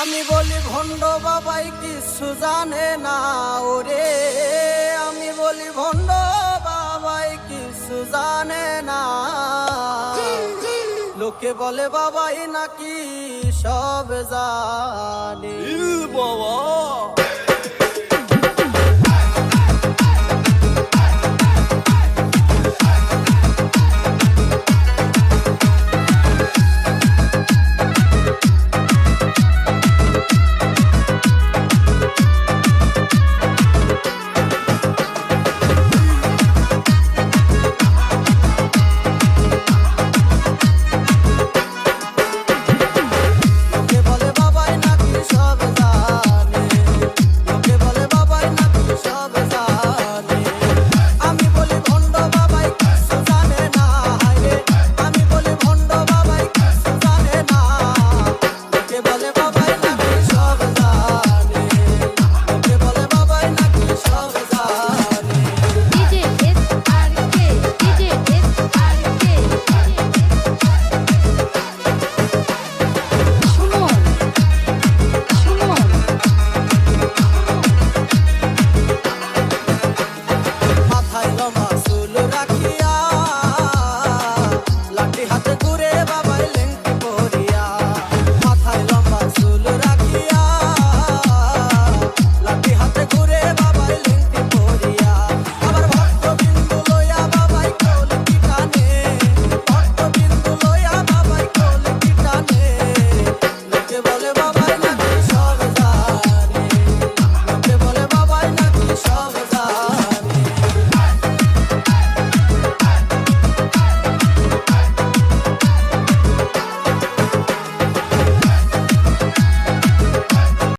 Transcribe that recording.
আমি বলি ভণ্ড বাবাই কিছু জানে না ওরে। আমি বলি ভণ্ড বাবাই কিছু জানে না। লোকে বলে বাবাই নাকি সব যা